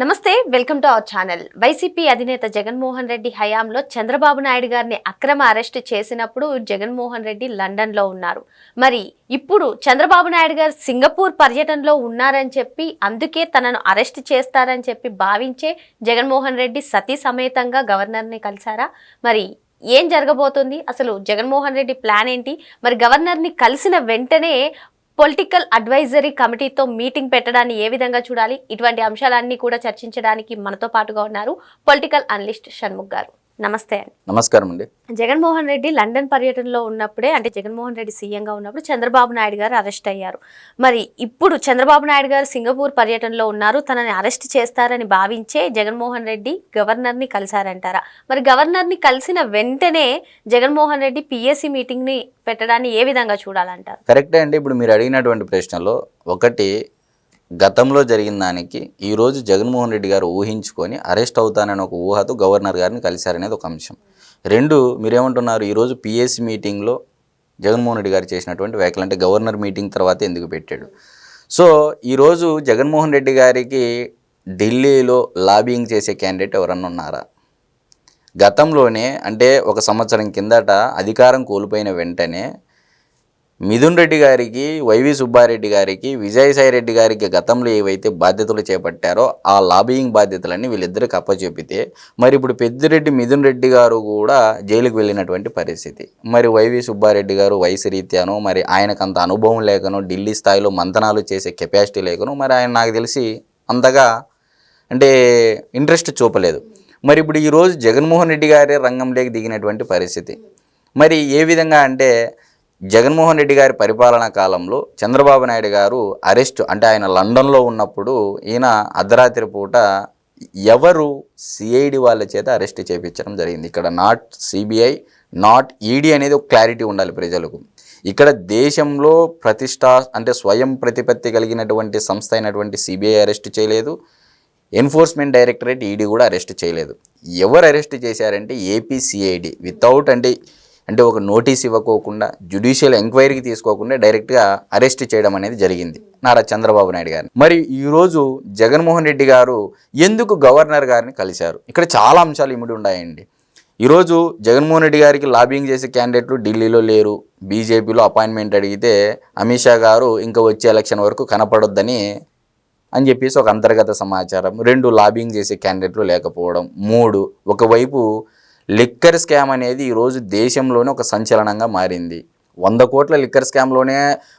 నమస్తే welcome to our channel. YCP అధినేత జగన్మోహన్ రెడ్డి హయాంలో చంద్రబాబు నాయుడు గారిని అక్రమ అరెస్ట్ చేసినప్పుడు జగన్మోహన్ రెడ్డి లండన్లో ఉన్నారు. మరి ఇప్పుడు చంద్రబాబు నాయుడు గారు సింగపూర్ పర్యటనలో ఉన్నారని చెప్పి అందుకే తనను అరెస్ట్ చేస్తారని చెప్పి భావించే జగన్మోహన్ రెడ్డి సతీ సమేతంగా గవర్నర్ని కలిశారా? మరి ఏం జరగబోతుంది? అసలు జగన్మోహన్ రెడ్డి ప్లాన్ ఏంటి? మరి గవర్నర్ని కలిసిన వెంటనే పొలిటికల్ అడ్వైజరీ కమిటీతో మీటింగ్ పెట్టడాన్ని ఏ విధంగా చూడాలి? ఇటువంటి అంశాలన్నీ కూడా చర్చించడానికి మనతో పాటుగా ఉన్నారు పొలిటికల్ అనలిస్ట్ షణ్ముఖ్ గారు. నమస్తే. అండి నమస్కారం అండి జగన్మోహన్ రెడ్డి లండన్ పర్యటనలో ఉన్నప్పుడే అంటే జగన్మోహన్ రెడ్డి సీఎంగా ఉన్నప్పుడు చంద్రబాబు నాయుడు గారు అరెస్ట్ అయ్యారు. మరి ఇప్పుడు చంద్రబాబు నాయుడు గారు సింగపూర్ పర్యటనలో ఉన్నారు తనని అరెస్ట్ చేస్తారని భావించే జగన్మోహన్ రెడ్డి గవర్నర్ని కలిశారంటారా? మరి గవర్నర్ని కలిసిన వెంటనే జగన్మోహన్ రెడ్డి పిఎస్సి మీటింగ్ని పెట్టడాన్ని ఏ విధంగా చూడాలంటారు? కరెక్టే అండి. ఇప్పుడు మీరు అడిగినటువంటి ప్రశ్నలో ఒకటి గతంలో జరిగిన దానికి ఈరోజు జగన్మోహన్ రెడ్డి గారు ఊహించుకొని అరెస్ట్ అవుతానని ఒక ఊహతో గవర్నర్ గారిని కలిశారనేది ఒక అంశం. రెండు మీరేమంటున్నారు? ఈరోజు పిఎస్సి మీటింగ్లో జగన్మోహన్ రెడ్డి గారు చేసినటువంటి వ్యాఖ్యలు అంటే గవర్నర్ మీటింగ్ తర్వాత ఎందుకు పెట్టాడు? సో ఈరోజు జగన్మోహన్ రెడ్డి గారికి ఢిల్లీలో లాబింగ్ చేసే క్యాండిడేట్ ఎవరన్నా ఉన్నారా? గతంలోనే అంటే ఒక సంవత్సరం కిందట అధికారం కోల్పోయిన వెంటనే మిథున్ రెడ్డి గారికి వైవి సుబ్బారెడ్డి గారికి విజయసాయి రెడ్డి గారికి గతంలో ఏవైతే బాధ్యతలు చేపట్టారో ఆ లాబియింగ్ బాధ్యతలన్నీ వీళ్ళిద్దరికి అప్పచెపితే మరి ఇప్పుడు పెద్దిరెడ్డి మిథున్ రెడ్డి గారు కూడా జైలుకు వెళ్ళినటువంటి పరిస్థితి. మరి వైవి సుబ్బారెడ్డి గారు వయసు రీత్యాను మరి ఆయనకు అంత అనుభవం లేకను ఢిల్లీ స్థాయిలో మంతనాలు చేసే కెపాసిటీ లేకను మరి ఆయన నాకు తెలిసి అంతగా అంటే ఇంట్రెస్ట్ చూపలేదు. మరి ఇప్పుడు ఈరోజు జగన్మోహన్ రెడ్డి గారే రంగంలోకి దిగినటువంటి పరిస్థితి. మరి ఏ విధంగా అంటే జగన్మోహన్ రెడ్డి గారి పరిపాలనా కాలంలో చంద్రబాబు నాయుడు గారు అరెస్ట్ అంటే ఆయన లండన్లో ఉన్నప్పుడు ఈయన అర్ధరాత్రి పూట ఎవరు సిఐడి వాళ్ళ చేత అరెస్ట్ చేయించడం జరిగింది. ఇక్కడ నాట్ సిబిఐ నాట్ ఈడీ అనేది ఒక క్లారిటీ ఉండాలి ప్రజలకు. ఇక్కడ దేశంలో ప్రతిష్ట అంటే స్వయం ప్రతిపత్తి కలిగినటువంటి సంస్థ అయినటువంటి సిబిఐ అరెస్ట్ చేయలేదు. ఎన్ఫోర్స్మెంట్ డైరెక్టరేట్ ఈడీ కూడా అరెస్ట్ చేయలేదు. ఎవరు అరెస్ట్ చేశారంటే ఏపీ సిఐడి. వితౌట్ అంటే అంటే ఒక నోటీస్ ఇవ్వకోకుండా జ్యుడిషియల్ ఎంక్వైరీకి తీసుకోకుండా డైరెక్ట్గా అరెస్ట్ చేయడం అనేది జరిగింది నారా చంద్రబాబు నాయుడు గారిని. మరి ఈరోజు జగన్మోహన్ రెడ్డి గారు ఎందుకు గవర్నర్ గారిని కలిశారు? ఇక్కడ చాలా అంశాలు ఇమిడి ఉన్నాయండి. ఈరోజు జగన్మోహన్ రెడ్డి గారికి లాబింగ్ చేసే క్యాండిడేట్లు ఢిల్లీలో లేరు. బీజేపీలో అపాయింట్మెంట్ అడిగితే అమిత్ షా గారు ఇంకా వచ్చే ఎలక్షన్ వరకు కనపడొద్దని అని చెప్పేసి ఒక అంతర్గత సమాచారం. రెండు లాబింగ్ చేసే క్యాండిడేట్లు లేకపోవడం. మూడు ఒకవైపు లిక్కర్ స్కామ్ అనేది ఈరోజు దేశంలోనే ఒక సంచలనంగా మారింది. వంద కోట్ల లిక్కర్ స్కామ్లోనే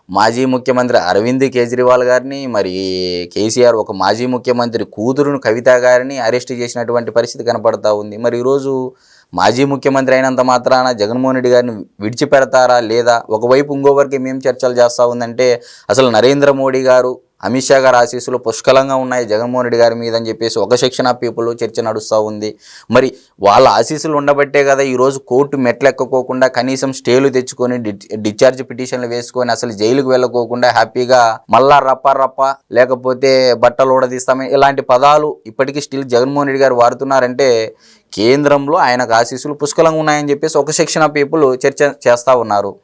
మాజీ ముఖ్యమంత్రి అరవింద్ కేజ్రీవాల్ గారిని మరి కేసీఆర్ ఒక మాజీ ముఖ్యమంత్రి కూతురును కవిత గారిని అరెస్ట్ చేసినటువంటి పరిస్థితి కనపడతా ఉంది. మరి ఈరోజు మాజీ ముఖ్యమంత్రి అయినంత మాత్రాన జగన్మోహన్ రెడ్డి గారిని విడిచిపెడతారా లేదా? ఒకవైపు ఇంకోవరకు ఏమేం చర్చలు చేస్తూ ఉందంటే అసలు నరేంద్ర మోడీ గారు అమిత్ షా గారి ఆశీస్సులు పుష్కలంగా ఉన్నాయి. జగన్మోహన్ రెడ్డి గారి మీద అని చెప్పేసి ఒక సెక్షన్ ఆఫ్ పీపుల్ చర్చ నడుస్తూ ఉంది. మరి వాళ్ళ ఆశీస్సులు ఉండబట్టే కదా ఈరోజు కోర్టు మెట్లెక్కకోకుండా కనీసం స్టేలు తెచ్చుకొని డి- డిశ్చార్జ్ పిటిషన్లు వేసుకొని అసలు జైలుకు వెళ్ళకోకుండా హ్యాపీగా మళ్ళా రప్ప రప్ప లేకపోతే బట్టలు ఊడదీస్తామే. ఇలాంటి పదాలు ఇప్పటికీ స్టిల్ జగన్మోహన్ రెడ్డి గారు వాడుతున్నారంటే కేంద్రంలో ఆయనకు ఆశీస్సులు పుష్కలంగా ఉన్నాయని చెప్పేసి ఒక సెక్షన్ ఆఫ్ పీపుల్ చర్చ చేస్తూ ఉన్నారు.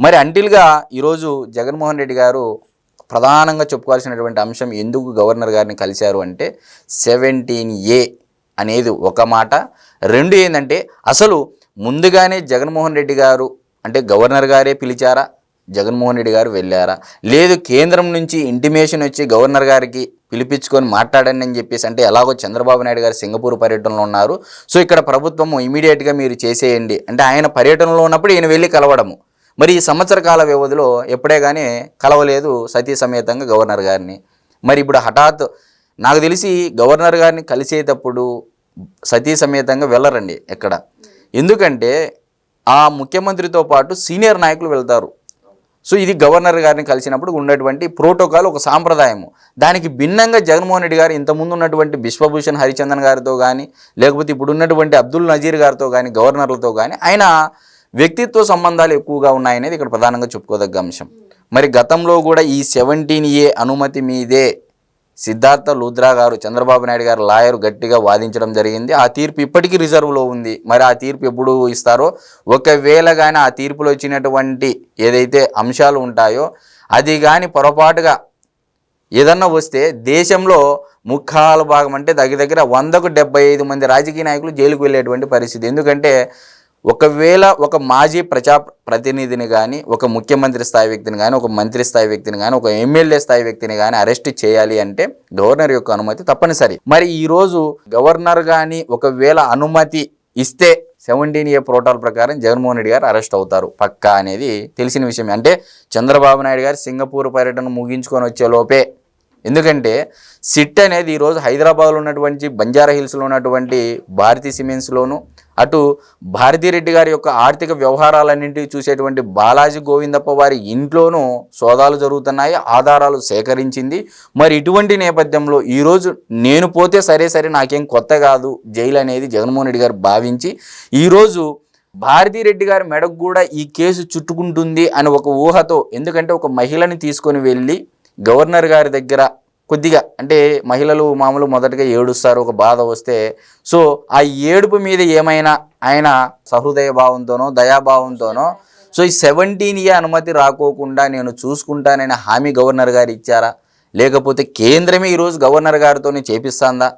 మరి అంటిల్గా ఈరోజు జగన్మోహన్ రెడ్డి గారు ప్రధానంగా చెప్పుకోవాల్సినటువంటి అంశం ఎందుకు గవర్నర్ గారిని కలిశారు అంటే సెవెంటీన్ ఏ అనేది ఒక మాట. రెండు ఏంటంటే అసలు ముందుగానే జగన్మోహన్ రెడ్డి గారు అంటే గవర్నర్ గారే పిలిచారా? జగన్మోహన్ రెడ్డి గారు వెళ్ళారా? లేదు కేంద్రం నుంచి ఇంటిమేషన్ వచ్చి గవర్నర్ గారికి పిలిపించుకొని మాట్లాడండి అని చెప్పేసి అంటే ఎలాగో చంద్రబాబు నాయుడు గారు సింగపూర్ పర్యటనలో ఉన్నారు. సో ఇక్కడ ప్రభుత్వం ఇమీడియట్గా మీరు చేసేయండి. అంటే ఆయన పర్యటనలో ఉన్నప్పుడు ఈయన వెళ్ళి కలవడము. మరి ఈ సంవత్సర కాల వ్యవధిలో ఎప్పుడే కానీ కలవలేదు సతీ సమేతంగా గవర్నర్ గారిని. మరి ఇప్పుడు హఠాత్ నాకు తెలిసి గవర్నర్ గారిని కలిసేటప్పుడు సతీ సమేతంగా వెళ్ళరండి ఎక్కడ. ఎందుకంటే ఆ ముఖ్యమంత్రితో పాటు సీనియర్ నాయకులు వెళ్తారు. సో ఇది గవర్నర్ గారిని కలిసినప్పుడు ఉన్నటువంటి ప్రోటోకాల్ ఒక సాంప్రదాయము. దానికి భిన్నంగా జగన్మోహన్ రెడ్డి గారు ఇంతకుముందు ఉన్నటువంటి బిశ్వభూషణ్ హరిచందన్ గారితో కానీ లేకపోతే ఇప్పుడు ఉన్నటువంటి అబ్దుల్ నజీర్ గారితో కానీ గవర్నర్లతో కానీ ఆయన వ్యక్తిత్వ సంబంధాలు ఎక్కువగా ఉన్నాయనేది ఇక్కడ ప్రధానంగా చెప్పుకోదగ్గ అంశం. మరి గతంలో కూడా ఈ సెవెంటీన్ ఏ అనుమతి మీదే సిద్ధార్థ లూద్రా గారు చంద్రబాబు నాయుడు గారు లాయర్ గట్టిగా వాదించడం జరిగింది. ఆ తీర్పు ఇప్పటికీ రిజర్వ్లో ఉంది. మరి ఆ తీర్పు ఎప్పుడు ఇస్తారో ఒకవేళ కానీ ఆ తీర్పులో వచ్చినటువంటి ఏదైతే అంశాలు ఉంటాయో అది కానీ పొరపాటుగా ఏదన్నా వస్తే దేశంలో ముఖాల భాగం అంటే దగ్గర దగ్గర వందకు డెబ్బై ఐదు మంది రాజకీయ నాయకులు జైలుకు వెళ్ళేటువంటి పరిస్థితి. ఎందుకంటే ఒకవేళ ఒక మాజీ ప్రజా ప్రతినిధిని కానీ ఒక ముఖ్యమంత్రి స్థాయి వ్యక్తిని కానీ ఒక మంత్రి స్థాయి వ్యక్తిని కానీ ఒక ఎమ్మెల్యే స్థాయి వ్యక్తిని కానీ అరెస్ట్ చేయాలి అంటే గవర్నర్ యొక్క అనుమతి తప్పనిసరి. మరి ఈరోజు గవర్నర్ కానీ ఒకవేళ అనుమతి ఇస్తే సెవెంటీన్ ఏ ప్రోటాల్ ప్రకారం జగన్మోహన్ రెడ్డి గారు అరెస్ట్ అవుతారు. పక్కా అనేది తెలిసిన విషయం అంటే చంద్రబాబు నాయుడు గారు సింగపూర్ పర్యటన ముగించుకొని వచ్చే లోపే. ఎందుకంటే సిట్ అనేది ఈరోజు హైదరాబాద్లో ఉన్నటువంటి బంజారా హిల్స్లో ఉన్నటువంటి భారతీ సిమెంట్స్లోను అటు భారతీరెడ్డి గారి యొక్క ఆర్థిక వ్యవహారాలన్నింటినీ చూసేటువంటి బాలాజీ గోవిందప్ప వారి ఇంట్లోనూ సోదాలు జరుగుతున్నాయి ఆధారాలు సేకరించింది. మరి ఇటువంటి నేపథ్యంలో ఈరోజు నేను పోతే సరే సరే నాకేం కొత్త కాదు జైలు అనేది జగన్మోహన్ రెడ్డి గారు భావించి ఈరోజు భారతీరెడ్డి గారి మెడకు కూడా ఈ కేసు చుట్టుకుంటుంది అని ఒక ఊహతో ఎందుకంటే ఒక మహిళని తీసుకొని వెళ్ళి గవర్నర్ గారి దగ్గర కొద్దిగా అంటే మహిళలు మామూలు మొదటగా ఏడుస్తారు ఒక బాధ వస్తే. సో ఆ ఏడుపు మీద ఏమైనా ఆయన సహృదయ భావంతోనో దయాభావంతోనో సో ఈ సెవెంటీన్ ఇయర్ అనుమతి రాకోకుండా నేను చూసుకుంటానని హామీ గవర్నర్ గారు ఇచ్చారా? లేకపోతే కేంద్రమే ఈరోజు గవర్నర్ గారితోనే చేపిస్తుందా?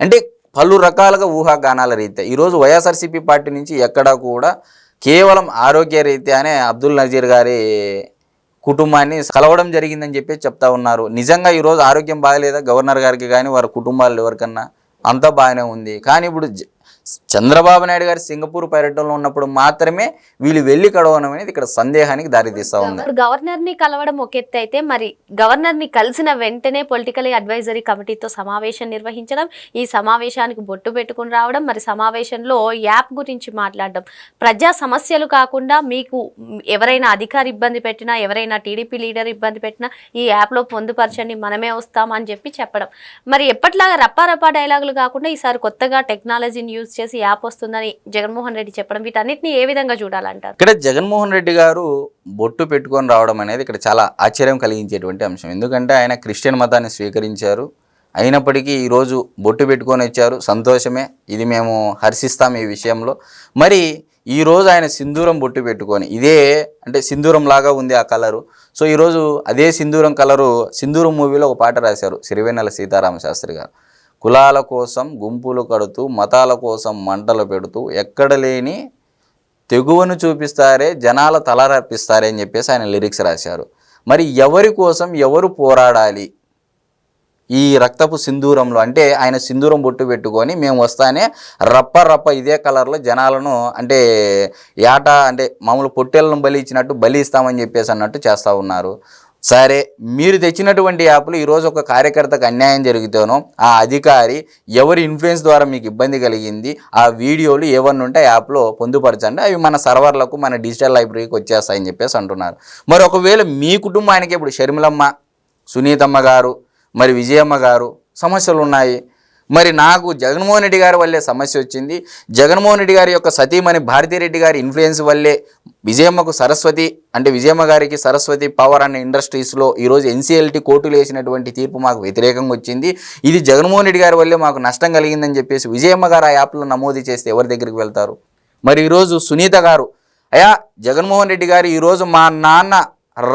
అంటే పలు రకాలుగా ఊహాగానాల రీత్యా. ఈరోజు వైఎస్ఆర్సీపీ పార్టీ నుంచి ఎక్కడా కూడా కేవలం ఆరోగ్య రీత్యానే అబ్దుల్ నజీర్ గారి కుటుంబాన్ని కలవడం జరిగిందని చెప్పి చెప్తా ఉన్నారు. నిజంగా ఈరోజు ఆరోగ్యం బాగలేదా? గవర్నర్ గారికి కానీ వారి కుటుంబాలు ఎవరికన్నా? అంతా బాగానే ఉంది. కానీ ఇప్పుడు చంద్రబాబు నాయుడు గారు సింగపూర్ పర్యటనలో ఉన్నప్పుడు మాత్రమే వీళ్ళు వెళ్ళి కడవడం అనేది ఇక్కడ సందేహానికి దారితీస్తా ఉంది గవర్నర్ని కలవడం ఒక ఎత్తు అయితే మరి గవర్నర్ని కలిసిన వెంటనే పొలిటికల్ అడ్వైజరీ కమిటీతో సమావేశం నిర్వహించడం ఈ సమావేశానికి బొట్టు పెట్టుకుని రావడం మరి సమావేశంలో యాప్ గురించి మాట్లాడడం. ప్రజా సమస్యలు కాకుండా మీకు ఎవరైనా అధికారి ఇబ్బంది పెట్టినా ఎవరైనా టీడీపీ లీడర్ ఇబ్బంది పెట్టినా ఈ యాప్లో పొందుపరచండి మనమే వస్తామని చెప్పి చెప్పడం. మరి ఎప్పట్లాగా రప్పా రప్పా డైలాగులు కాకుండా ఈసారి కొత్తగా టెక్నాలజీని యూజ్ చేసి యాప్ వస్తుందని జగన్మోహన్ రెడ్డి చెప్పడం వీటన్నిటిని ఏ విధంగా చూడాలంటారు? ఇక్కడ జగన్మోహన్ రెడ్డి గారు బొట్టు పెట్టుకొని రావడం అనేది ఇక్కడ చాలా ఆశ్చర్యం కలిగించేటువంటి అంశం. ఎందుకంటే ఆయన క్రిస్టియన్ మతాన్ని స్వీకరించారు. అయినప్పటికీ ఈరోజు బొట్టు పెట్టుకొని వచ్చారు. సంతోషమే. ఇది మేము హర్షిస్తాం ఈ విషయంలో. మరి ఈరోజు ఆయన సింధూరం బొట్టు పెట్టుకొని ఇదే అంటే సింధూరం లాగా ఉంది ఆ కలరు. సో ఈరోజు అదే సింధూరం కలరు సింధూరం మూవీలో ఒక పాట రాశారు సిరివెన్నెల సీతారామ శాస్త్రి గారు. కులాల కోసం గుంపులు కడుతూ మతాల కోసం మంటలు పెడుతూ ఎక్కడ లేని తెగువను చూపిస్తారే జనాల తలరప్పిస్తారే అని చెప్పేసి ఆయన లిరిక్స్ రాశారు. మరి ఎవరి కోసం ఎవరు పోరాడాలి? ఈ రక్తపు సింధూరంలో అంటే ఆయన సింధూరం బొట్టు పెట్టుకొని మేము వస్తానే రప్ప రప్ప ఇదే కలర్లో జనాలను అంటే ఏట అంటే మామూలు పొట్టేళ్ళను బలి ఇచ్చినట్టు బలి ఇస్తామని చెప్పేసి అన్నట్టు చేస్తూ ఉన్నారు. సరే మీరు తెచ్చినటువంటి యాప్లు ఈరోజు ఒక కార్యకర్తకు అన్యాయం జరిగితేనో ఆ అధికారి ఎవరి ఇన్ఫ్లుయెన్స్ ద్వారా మీకు ఇబ్బంది కలిగింది ఆ వీడియోలు ఏవన్నీ ఉంటే ఆ యాప్లో పొందుపరచండి. అవి మన సర్వర్లకు మన డిజిటల్ లైబ్రరీకి వచ్చేస్తాయని చెప్పేసి అంటున్నారు. మరి ఒకవేళ మీ కుటుంబానికి ఇప్పుడు షర్మిలమ్మ సునీతమ్మ గారు మరి విజయమ్మ గారు సమస్యలు ఉన్నాయి మరి నాకు జగన్మోహన్ రెడ్డి గారి వల్లే సమస్య వచ్చింది. జగన్మోహన్ రెడ్డి గారి యొక్క సతీమణి భారతీరెడ్డి గారి ఇన్ఫ్లుయెన్స్ వల్లే విజయమ్మకు సరస్వతి అంటే విజయమ్మ గారికి సరస్వతి పవర్ అనే ఇండస్ట్రీస్లో ఈరోజు ఎన్సీఎల్టీ కోర్టులు వేసినటువంటి తీర్పు మాకు వ్యతిరేకంగా వచ్చింది. ఇది జగన్మోహన్ రెడ్డి గారి వల్లే మాకు నష్టం కలిగిందని చెప్పేసి విజయమ్మ గారు ఆ యాప్లో నమోదు చేస్తే ఎవరి దగ్గరికి వెళ్తారు? మరి ఈరోజు సునీత గారు అయా జగన్మోహన్ రెడ్డి గారు ఈరోజు మా నాన్న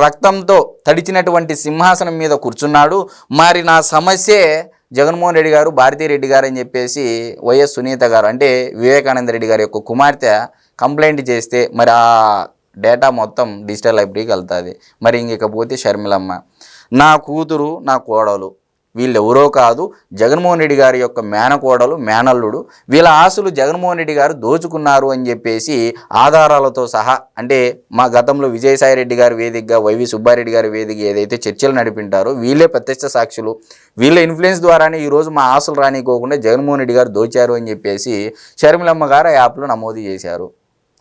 రక్తంతో తడిచినటువంటి సింహాసనం మీద కూర్చున్నాడు. మరి నా సమస్యే జగన్మోహన్ రెడ్డి గారు భారతీరెడ్డి గారు అని చెప్పేసి వైఎస్ సునీత గారు అంటే వివేకానంద రెడ్డి గారి యొక్క కుమార్తె కంప్లైంట్ చేస్తే మరి ఆ డేటా మొత్తం డిజిటల్ లైబ్రరీకి వెళ్తుంది. మరి ఇంకపోతే షర్మిలమ్మ. నా కూతురు నా కోడలు వీళ్ళు ఎవరో కాదు జగన్మోహన్ రెడ్డి గారి యొక్క మేనకోడలు మేనల్లుడు. వీళ్ళ ఆశలు జగన్మోహన్ రెడ్డి గారు దోచుకున్నారు అని చెప్పేసి ఆధారాలతో సహా అంటే మా గతంలో విజయసాయి రెడ్డి గారి వేదికగా వైవి సుబ్బారెడ్డి గారి వేదిక ఏదైతే చర్చలు నడిపింటారో వీళ్ళే ప్రత్యక్ష సాక్షులు. వీళ్ళ ఇన్ఫ్లుయెన్స్ ద్వారానే ఈరోజు మా ఆశలు రానికోకుండా జగన్మోహన్ రెడ్డి గారు దోచారు అని చెప్పేసి షర్మిలమ్మ గారు ఆ యాప్లో నమోదు చేశారు.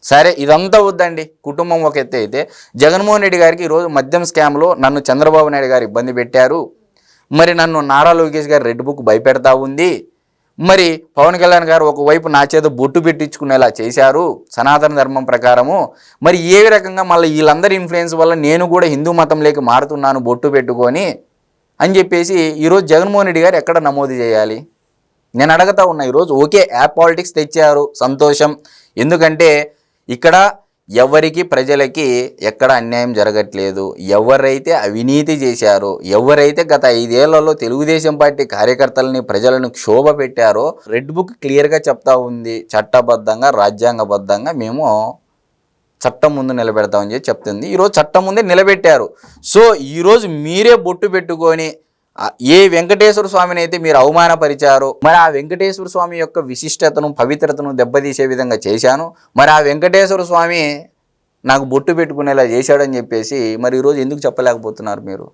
సరే ఇదంతా వద్దండి. కుటుంబం ఒక ఎత్తు అయితే జగన్మోహన్ రెడ్డి గారికి ఈరోజు మద్యం స్కామ్లో నన్ను చంద్రబాబు నాయుడు గారు ఇబ్బంది పెట్టారు. మరి నన్ను నారా లోకేష్ గారు రెడ్ బుక్ భయపెడతా ఉంది. మరి పవన్ కళ్యాణ్ గారు ఒకవైపు నా చేత బొట్టు పెట్టించుకునేలా చేశారు సనాతన ధర్మం ప్రకారము. మరి ఏ రకంగా మళ్ళీ వీళ్ళందరి ఇన్ఫ్లుయెన్స్ వల్ల నేను కూడా హిందూ మతంలోకి మారుతున్నాను బొట్టు పెట్టుకొని అని చెప్పేసి ఈరోజు జగన్మోహన్ రెడ్డి గారు ఎక్కడ నమోదు చేయాలి? నేను అడగతా ఉన్నా ఈరోజు ఓకే యాప్ పాలిటిక్స్ తెచ్చారు సంతోషం. ఎందుకంటే ఇక్కడ ఎవరికి ప్రజలకి ఎక్కడ అన్యాయం జరగట్లేదు ఎవరైతే అవినీతి చేశారో ఎవరైతే గత ఐదేళ్ళలో తెలుగుదేశం పార్టీ కార్యకర్తలని ప్రజలను క్షోభ పెట్టారో రెడ్ బుక్ క్లియర్గా చెప్తా ఉంది. చట్టబద్ధంగా రాజ్యాంగబద్ధంగా మేము చట్టం ముందు నిలబెడతామని చెప్పి చెప్తుంది. ఈరోజు చట్టం ముందే నిలబెట్టారు. సో ఈరోజు మీరే బొట్టు పెట్టుకొని ఏ వెంకటేశ్వర స్వామిని అయితే మీరు అవమానపరిచారో మరి ఆ వెంకటేశ్వర స్వామి యొక్క విశిష్టతను పవిత్రతను దెబ్బతీసే విధంగా చేశాను. మరి ఆ వెంకటేశ్వర స్వామి నాకు బొట్టు పెట్టుకునేలా చేశాడని చెప్పేసి మరి ఈరోజు ఎందుకు చెప్పలేకపోతున్నారు మీరు?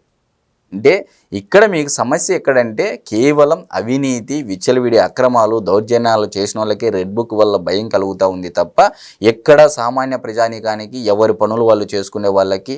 అంటే ఇక్కడ మీకు సమస్య ఎక్కడంటే కేవలం అవినీతి విచ్చలవిడి అక్రమాలు దౌర్జన్యాలు చేసిన వాళ్ళకి రెడ్ బుక్ వల్ల భయం కలుగుతూ ఉంది తప్ప ఎక్కడ సామాన్య ప్రజానీకానికి ఎవరి పనులు వాళ్ళు చేసుకునే వాళ్ళకి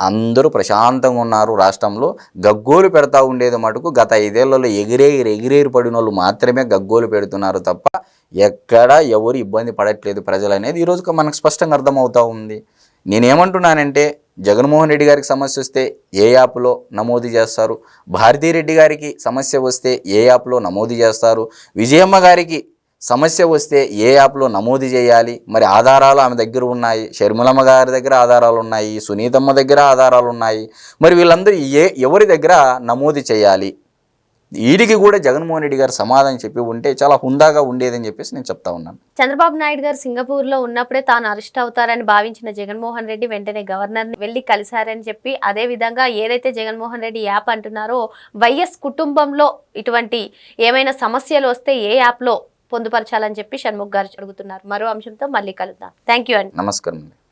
అందరూ ప్రశాంతంగా ఉన్నారు రాష్ట్రంలో. గగ్గోలు పెడతా ఉండేది మటుకు గత ఐదేళ్ళలో ఎగిరేగిరి ఎగిరేరు పడిన వాళ్ళు మాత్రమే గగ్గోలు పెడుతున్నారు తప్ప ఎక్కడ ఎవరు ఇబ్బంది పడట్లేదు ప్రజలు అనేది ఈరోజు మనకు స్పష్టంగా అర్థమవుతూ ఉంది. నేనేమంటున్నానంటే జగన్మోహన్ రెడ్డి గారికి సమస్య వస్తే ఏ యాప్లో నమోదు చేస్తారు? భారతీరెడ్డి గారికి సమస్య వస్తే ఏ యాప్లో నమోదు చేస్తారు? విజయమ్మ గారికి సమస్య వస్తే ఏ యాప్లో నమోదు చేయాలి? మరి ఆధారాలు ఆమె దగ్గర ఉన్నాయి షర్మిలమ్మ గారి దగ్గర ఆధారాలు ఉన్నాయి సునీతమ్మ దగ్గర ఆధారాలు ఉన్నాయి. మరి వీళ్ళందరూ ఏ ఎవరి దగ్గర నమోదు చేయాలి? వీడికి కూడా జగన్మోహన్ రెడ్డి గారు సమాధానం చెప్పి ఉంటే చాలా హుందాగా ఉండేదని చెప్పేసి నేను చెప్తా ఉన్నాను. చంద్రబాబు నాయుడు గారు సింగపూర్లో ఉన్నప్పుడే తాను అరెస్ట్ అవుతారని భావించిన జగన్మోహన్ రెడ్డి వెంటనే గవర్నర్ని వెళ్ళి కలిశారని చెప్పి అదే విధంగా ఏదైతే జగన్మోహన్ రెడ్డి యాప్ అంటున్నారో వైఎస్ కుటుంబంలో ఇటువంటి ఏమైనా సమస్యలు వస్తే ఏ యాప్లో పొందుపరచాలని చెప్పి షణ్ముఖ్ గారు అడుగుతున్నారు. మరో అంశంతో మళ్ళీ కలుద్దాం. థ్యాంక్ యూ అండి. నమస్కారం